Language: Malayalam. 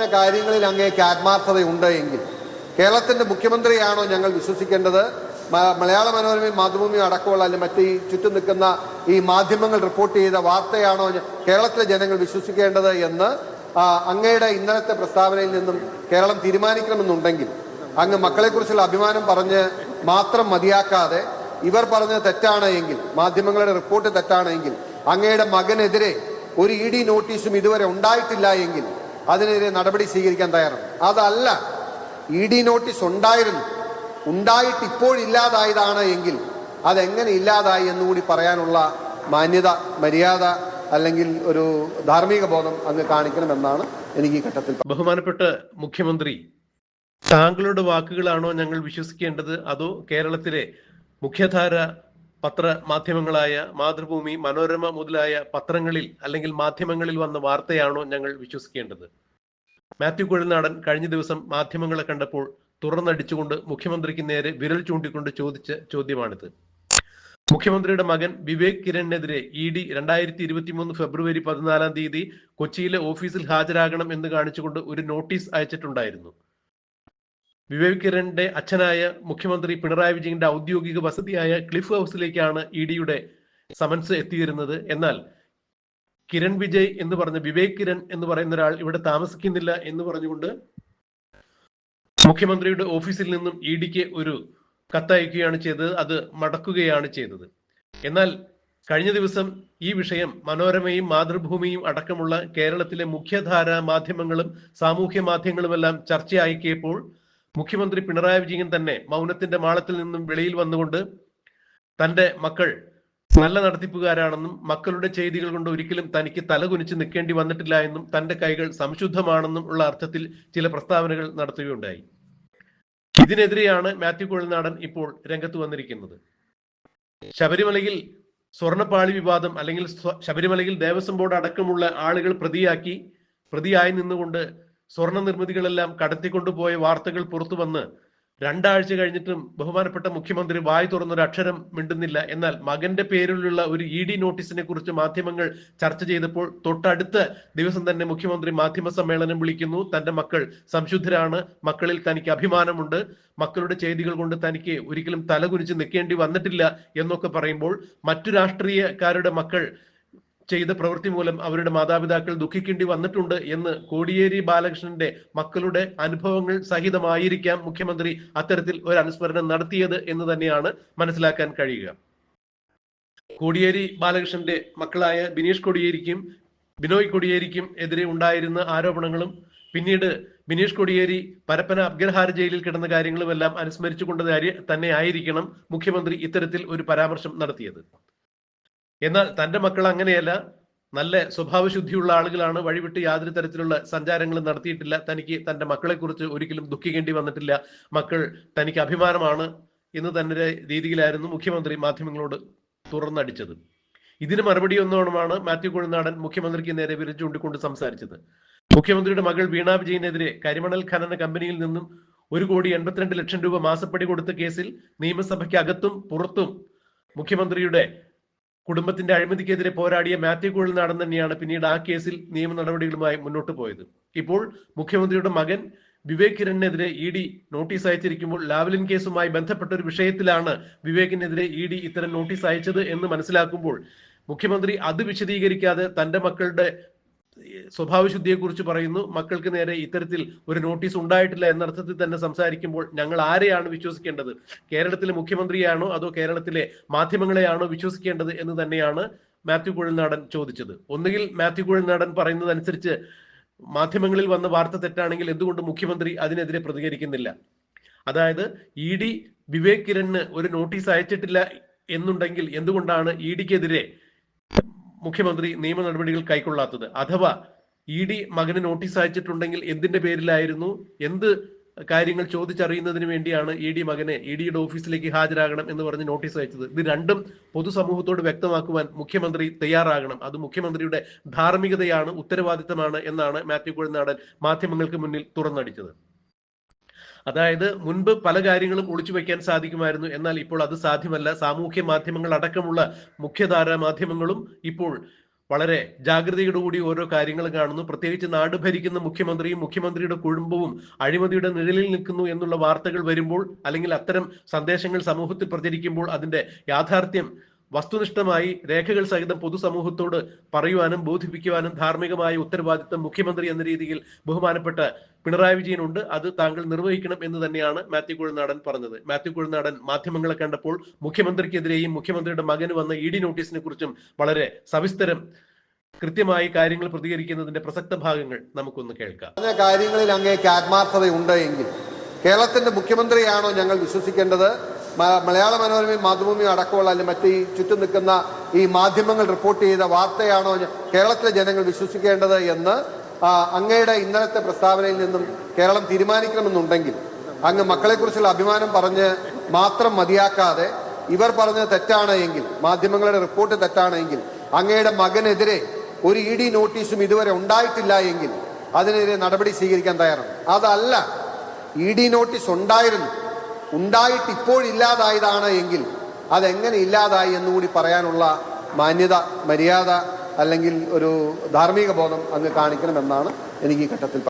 പറഞ്ഞ കാര്യങ്ങളിൽ അങ്ങേക്ക് ആത്മാർത്ഥതയുണ്ട് എങ്കിൽ കേരളത്തിന്റെ മുഖ്യമന്ത്രിയാണോ ഞങ്ങൾ വിശ്വസിക്കേണ്ടത്? മലയാള മനോരമയും മാതൃഭൂമിയും അടക്കമുള്ള അല്ലെങ്കിൽ മറ്റ് ഈ ചുറ്റും നിൽക്കുന്ന ഈ മാധ്യമങ്ങൾ റിപ്പോർട്ട് ചെയ്ത വാർത്തയാണോ കേരളത്തിലെ ജനങ്ങൾ വിശ്വസിക്കേണ്ടത് എന്ന് അങ്ങയുടെ ഇന്നലത്തെ പ്രസ്താവനയിൽ നിന്നും കേരളം തീരുമാനിക്കണമെന്നുണ്ടെങ്കിൽ അങ്ങ് മക്കളെക്കുറിച്ചുള്ള അഭിമാനം പറഞ്ഞ് മാത്രം മതിയാക്കാതെ ഇവർ പറഞ്ഞത് തെറ്റാണ് എങ്കിൽ മാധ്യമങ്ങളുടെ റിപ്പോർട്ട് തെറ്റാണ് എങ്കിൽ അങ്ങയുടെ മകനെതിരെ ഒരു ഇ ഡി നോട്ടീസും ഇതുവരെ ഉണ്ടായിട്ടില്ല എങ്കിൽ അതിനെതിരെ നടപടി സ്വീകരിക്കാൻ തയ്യാറാണ് അതല്ല ഇ ഡി നോട്ടീസ് ഉണ്ടായിരുന്നു. ഉണ്ടായിട്ട് ഇപ്പോഴില്ലാതായതാണ് എങ്കിൽ അതെങ്ങനെ ഇല്ലാതായി എന്നുകൂടി പറയാനുള്ള മാന്യത മര്യാദ അല്ലെങ്കിൽ ഒരു ധാർമ്മിക ബോധം അങ്ങ് കാണിക്കണമെന്നാണ് എനിക്ക് ഈ ഘട്ടത്തിൽ ബഹുമാനപ്പെട്ട മുഖ്യമന്ത്രി താങ്കളുടെ വാക്കുകളാണോ ഞങ്ങൾ വിശ്വസിക്കേണ്ടത്? അതോ കേരളത്തിലെ മുഖ്യധാര പത്ര മാധ്യമങ്ങളായ മാതൃഭൂമി മനോരമ മുതലായ പത്രങ്ങളിൽ അല്ലെങ്കിൽ മാധ്യമങ്ങളിൽ വന്ന വാർത്തയാണോ ഞങ്ങൾ വിശ്വസിക്കേണ്ടത്? മാത്യു കുഴൽനാടൻ കഴിഞ്ഞ ദിവസം മാധ്യമങ്ങളെ കണ്ടപ്പോൾ തുറന്നടിച്ചുകൊണ്ട് മുഖ്യമന്ത്രിക്ക് നേരെ വിരൽ ചൂണ്ടിക്കൊണ്ട് ചോദിച്ച ചോദ്യമാണിത്. മുഖ്യമന്ത്രിയുടെ മകൻ വിവേക് കിരണിനെതിരെ ഇ ഡി രണ്ടായിരത്തി ഇരുപത്തിമൂന്ന് ഫെബ്രുവരി പതിനാലാം തീയതി കൊച്ചിയിലെ ഓഫീസിൽ ഹാജരാകണം എന്ന് കാണിച്ചുകൊണ്ട് ഒരു നോട്ടീസ് അയച്ചിട്ടുണ്ടായിരുന്നു. വിവേക് കിരണിന്റെ അച്ഛനായ മുഖ്യമന്ത്രി പിണറായി വിജയന്റെ ഔദ്യോഗിക വസതിയായ ക്ലിഫ് ഹൗസിലേക്കാണ് ഇ ഡിയുടെ സമൻസ് എത്തിയിരുന്നത്. എന്നാൽ കിരൺ വിജയ് എന്ന് പറഞ്ഞ വിവേക് കിരൺ എന്ന് പറയുന്ന ഒരാൾ ഇവിടെ താമസിക്കുന്നില്ല എന്ന് പറഞ്ഞുകൊണ്ട് മുഖ്യമന്ത്രിയുടെ ഓഫീസിൽ നിന്നും ഇ ഡിക്ക് ഒരു കത്തയക്കുകയാണ് ചെയ്തത്. അത് മടക്കുകയാണ് ചെയ്തത്. എന്നാൽ കഴിഞ്ഞ ദിവസം ഈ വിഷയം മനോരമയും മാതൃഭൂമിയും അടക്കമുള്ള കേരളത്തിലെ മുഖ്യധാരാ മാധ്യമങ്ങളും സാമൂഹ്യ മാധ്യമങ്ങളുമെല്ലാം ചർച്ചയാക്കിയപ്പോൾ മുഖ്യമന്ത്രി പിണറായി വിജയൻ തന്നെ മൗനത്തിന്റെ മാളത്തിൽ നിന്നും വെളിയിൽ വന്നുകൊണ്ട് തന്റെ മക്കൾ നല്ല നടത്തിപ്പുകാരാണെന്നും മക്കളുടെ ചെയ്തികൾ കൊണ്ട് ഒരിക്കലും തനിക്ക് തലകുനിച്ച് നിൽക്കേണ്ടി വന്നിട്ടില്ല എന്നും തന്റെ കൈകൾ സംശുദ്ധമാണെന്നും ഉള്ള അർത്ഥത്തിൽ ചില പ്രസ്താവനകൾ നടത്തുകയുണ്ടായി. ഇതിനെതിരെയാണ് മാത്യു കോഴിനാടൻ ഇപ്പോൾ രംഗത്ത് വന്നിരിക്കുന്നത്. ശബരിമലയിൽ സ്വർണപ്പാളി വിവാദം അല്ലെങ്കിൽ ശബരിമലയിൽ ദേവസ്വം ബോർഡ് അടക്കമുള്ള ആളുകൾ പ്രതിയാക്കി പ്രതിയായി നിന്നുകൊണ്ട് സ്വർണ നിർമ്മിതികളെല്ലാം കടത്തിക്കൊണ്ടുപോയ വാർത്തകൾ പുറത്തു വന്ന് രണ്ടാഴ്ച കഴിഞ്ഞിട്ടും ബഹുമാനപ്പെട്ട മുഖ്യമന്ത്രി വായി തുറന്നൊരു അക്ഷരം മിണ്ടുന്നില്ല. എന്നാൽ മകന്റെ പേരിലുള്ള ഒരു ഇ ഡി നോട്ടീസിനെ കുറിച്ച് മാധ്യമങ്ങൾ ചർച്ച ചെയ്തപ്പോൾ തൊട്ടടുത്ത ദിവസം തന്നെ മുഖ്യമന്ത്രി മാധ്യമ സമ്മേളനം വിളിക്കുന്നു. തന്റെ മക്കൾ സംശുദ്ധരാണ്. മക്കളിൽ തനിക്ക് അഭിമാനമുണ്ട്. മക്കളുടെ ചെയ്തികൾ കൊണ്ട് തനിക്ക് ഒരിക്കലും തലകുനിച്ച് നിൽക്കേണ്ടി വന്നിട്ടില്ല എന്നൊക്കെ പറയുമ്പോൾ മറ്റു രാഷ്ട്രീയക്കാരുടെ മക്കൾ ചെയ്ത പ്രവൃത്തി മൂലം അവരുടെ മാതാപിതാക്കൾ ദുഃഖിക്കേണ്ടി വന്നിട്ടുണ്ട് എന്ന് കോടിയേരി ബാലകൃഷ്ണന്റെ മക്കളുടെ അനുഭവങ്ങൾ സഹിതമായിരിക്കാം മുഖ്യമന്ത്രി അത്തരത്തിൽ ഒരു അനുസ്മരണം നടത്തിയത് എന്ന് തന്നെയാണ് മനസ്സിലാക്കാൻ കഴിയുക. കോടിയേരി ബാലകൃഷ്ണന്റെ മക്കളായ ബിനീഷ് കോടിയേരിക്കും ബിനോയ് കൊടിയേരിക്കും എതിരെ ഉണ്ടായിരുന്ന ആരോപണങ്ങളും പിന്നീട് ബിനീഷ് കോടിയേരി പരപ്പന അഗ്രഹാര ജയിലിൽ കിടന്ന കാര്യങ്ങളുമെല്ലാം അനുസ്മരിച്ചുകൊണ്ട് തന്നെ ആയിരിക്കണം മുഖ്യമന്ത്രി ഇത്തരത്തിൽ ഒരു പരാമർശം നടത്തിയത്. എന്നാൽ തന്റെ മക്കൾ അങ്ങനെയല്ല. നല്ല സ്വഭാവശുദ്ധിയുള്ള ആളുകളാണ്. വഴിവിട്ട് യാതൊരു തരത്തിലുള്ള സഞ്ചാരങ്ങളും നടത്തിയിട്ടില്ല. തനിക്ക് തന്റെ മക്കളെക്കുറിച്ച് ഒരിക്കലും ദുഃഖിക്കേണ്ടി വന്നിട്ടില്ല. മക്കൾ തനിക്ക് അഭിമാനമാണ് എന്ന് തന്നെ രീതിയിലായിരുന്നു മുഖ്യമന്ത്രി മാധ്യമങ്ങളോട് തുറന്നടിച്ചത്. ഇതിന് മറുപടി ഒന്നോണമാണ് മാത്യു കുഴനാടൻ മുഖ്യമന്ത്രിക്ക് നേരെ വിരൽ സംസാരിച്ചത്. മുഖ്യമന്ത്രിയുടെ മകൾ വീണാ വിജയനെതിരെ കരിമണൽ ഖനന കമ്പനിയിൽ നിന്നും ഒരു കോടി എൺപത്തിരണ്ട് ലക്ഷം രൂപ മാസപ്പടി കൊടുത്ത കേസിൽ നിയമസഭയ്ക്ക് അകത്തും പുറത്തും മുഖ്യമന്ത്രിയുടെ കുടുംബത്തിന്റെ അഴിമതിക്കെതിരെ പോരാടിയ മാത്യു കുഴൽനാടൻ തന്നെയാണ് പിന്നീട് ആ കേസിൽ നിയമ നടപടികളുമായി മുന്നോട്ട് പോയത്. ഇപ്പോൾ മുഖ്യമന്ത്രിയുടെ മകൻ വിവേക് കിരണിനെതിരെ ഇ ഡി നോട്ടീസ് അയച്ചിരിക്കുമ്പോൾ ലാവ്ലിൻ കേസുമായി ബന്ധപ്പെട്ട ഒരു വിഷയത്തിലാണ് വിവേകിനെതിരെ ഇ ഡി ഇത്തരം നോട്ടീസ് അയച്ചത് എന്ന് മനസ്സിലാക്കുമ്പോൾ മുഖ്യമന്ത്രി അത് വിശദീകരിക്കാതെ തന്റെ മക്കളുടെ സ്വഭാവശുദ്ധിയെ കുറിച്ച് പറയുന്നു. മക്കൾക്ക് നേരെ ഇത്തരത്തിൽ ഒരു നോട്ടീസ് ഉണ്ടായിട്ടില്ല എന്നർത്ഥത്തിൽ തന്നെ സംസാരിക്കുമ്പോൾ ഞങ്ങൾ ആരെയാണ് വിശ്വസിക്കേണ്ടത്? കേരളത്തിലെ മുഖ്യമന്ത്രിയാണോ അതോ കേരളത്തിലെ മാധ്യമങ്ങളെയാണോ വിശ്വസിക്കേണ്ടത് എന്ന് തന്നെയാണ് മാത്യു കുഴൽനാടൻ ചോദിച്ചത്. ഒന്നുകിൽ മാത്യു കുഴൽനാടൻ പറയുന്നതനുസരിച്ച് മാധ്യമങ്ങളിൽ വന്ന വാർത്ത തെറ്റാണെങ്കിൽ എന്തുകൊണ്ട് മുഖ്യമന്ത്രി അതിനെതിരെ പ്രതികരിക്കുന്നില്ല? അതായത് ഇ ഡി വിവേക് കിരണിന് ഒരു നോട്ടീസ് അയച്ചിട്ടില്ല എന്നുണ്ടെങ്കിൽ എന്തുകൊണ്ടാണ് ഇ ഡിക്കെതിരെ മുഖ്യമന്ത്രി നിയമ നടപടികൾ കൈക്കൊള്ളാത്തത്? അഥവാ ഇ ഡി മകന് നോട്ടീസ് അയച്ചിട്ടുണ്ടെങ്കിൽ എന്തിന്റെ പേരിലായിരുന്നു? എന്ത് കാര്യങ്ങൾ ചോദിച്ചറിയുന്നതിന് വേണ്ടിയാണ് ഇ ഡി മകനെ ഇ ഡിയുടെ ഓഫീസിലേക്ക് ഹാജരാകണം എന്ന് പറഞ്ഞ് നോട്ടീസ് അയച്ചത്. ഇത് രണ്ടും പൊതുസമൂഹത്തോട് വ്യക്തമാക്കുവാൻ മുഖ്യമന്ത്രി തയ്യാറാകണം. അത് മുഖ്യമന്ത്രിയുടെ ധാർമ്മികതയാണ് ഉത്തരവാദിത്തമാണ് എന്നാണ് മാത്യു കുഴനാടൻ മാധ്യമങ്ങൾക്ക് മുന്നിൽ തുറന്നടിച്ചത്. അതായത് മുൻപ് പല കാര്യങ്ങളും ഒളിച്ചു വയ്ക്കാൻ സാധിക്കുമായിരുന്നു. എന്നാൽ ഇപ്പോൾ അത് സാധ്യമല്ല. സാമൂഹ്യ മാധ്യമങ്ങൾ അടക്കമുള്ള മുഖ്യധാരാ മാധ്യമങ്ങളും ഇപ്പോൾ വളരെ ജാഗ്രതയോടുകൂടി ഓരോ കാര്യങ്ങൾ കാണുന്നു. പ്രത്യേകിച്ച് നാട് ഭരിക്കുന്ന മുഖ്യമന്ത്രിയും മുഖ്യമന്ത്രിയുടെ കുടുംബവും അഴിമതിയുടെ നിഴലിൽ നിൽക്കുന്നു എന്നുള്ള വാർത്തകൾ വരുമ്പോൾ അല്ലെങ്കിൽ അത്തരം സന്ദേശങ്ങൾ സമൂഹത്തിൽ പ്രചരിക്കുമ്പോൾ അതിന്റെ യാഥാർത്ഥ്യം വസ്തുനിഷ്ഠമായി രേഖകൾ സഹിതം പൊതുസമൂഹത്തോട് പറയുവാനും ബോധിപ്പിക്കുവാനും ധാർമ്മികമായ ഉത്തരവാദിത്തം മുഖ്യമന്ത്രി എന്ന രീതിയിൽ ബഹുമാനപ്പെട്ട പിണറായി വിജയനുണ്ട്. അത് താങ്കൾ നിർവഹിക്കണം എന്ന് തന്നെയാണ് മാത്യു കുഴനാടൻ പറഞ്ഞത്. മാത്യു കുഴനാടൻ മാധ്യമങ്ങളെ കണ്ടപ്പോൾ മുഖ്യമന്ത്രിക്കെതിരെയും മുഖ്യമന്ത്രിയുടെ മകന് വന്ന ഇ ഡി നോട്ടീസിനെ കുറിച്ചും വളരെ സവിസ്തരം കൃത്യമായി കാര്യങ്ങൾ പ്രതികരിക്കുന്നതിന്റെ പ്രസക്ത ഭാഗങ്ങൾ നമുക്കൊന്ന് കേൾക്കാം. കാര്യങ്ങളിൽ അങ്ങേക്ക് ആത്മാർത്ഥതയുണ്ട് എങ്കിൽ കേരളത്തിന്റെ മുഖ്യമന്ത്രിയാണോ ഞങ്ങൾ വിശ്വസിക്കേണ്ടത്? മലയാള മനോരമയും മാതൃഭൂമിയും അടക്കമുള്ള അല്ലെങ്കിൽ മറ്റ് ഈ ചുറ്റും നിൽക്കുന്ന ഈ മാധ്യമങ്ങൾ റിപ്പോർട്ട് ചെയ്ത വാർത്തയാണോ കേരളത്തിലെ ജനങ്ങൾ വിശ്വസിക്കേണ്ടത് എന്ന് അങ്ങയുടെ ഇന്നലത്തെ പ്രസ്താവനയിൽ നിന്നും കേരളം തീരുമാനിക്കണമെന്നുണ്ടെങ്കിൽ അങ്ങ് മക്കളെക്കുറിച്ചുള്ള അഭിമാനം പറഞ്ഞ് മാത്രം മതിയാക്കാതെ ഇവർ പറഞ്ഞത് തെറ്റാണ് എങ്കിൽ മാധ്യമങ്ങളുടെ റിപ്പോർട്ട് തെറ്റാണ് എങ്കിൽ അങ്ങയുടെ മകനെതിരെ ഒരു ഇ ഡി നോട്ടീസും ഇതുവരെ ഉണ്ടായിട്ടില്ല എങ്കിൽ അതിനെതിരെ നടപടി സ്വീകരിക്കാൻ തയ്യാറാണ്. അതല്ല ഇ ഡി നോട്ടീസ് ഉണ്ടായിരുന്നു. ഉണ്ടായിട്ട് ഇപ്പോഴില്ലാതായതാണ് എങ്കിൽ അതെങ്ങനെ ഇല്ലാതായി എന്നുകൂടി പറയാനുള്ള മാന്യത മര്യാദ അല്ലെങ്കിൽ ഒരു ധാർമ്മിക ബോധം അങ്ങ് കാണിക്കണമെന്നാണ് എനിക്ക് ഈ ഘട്ടത്തിൽ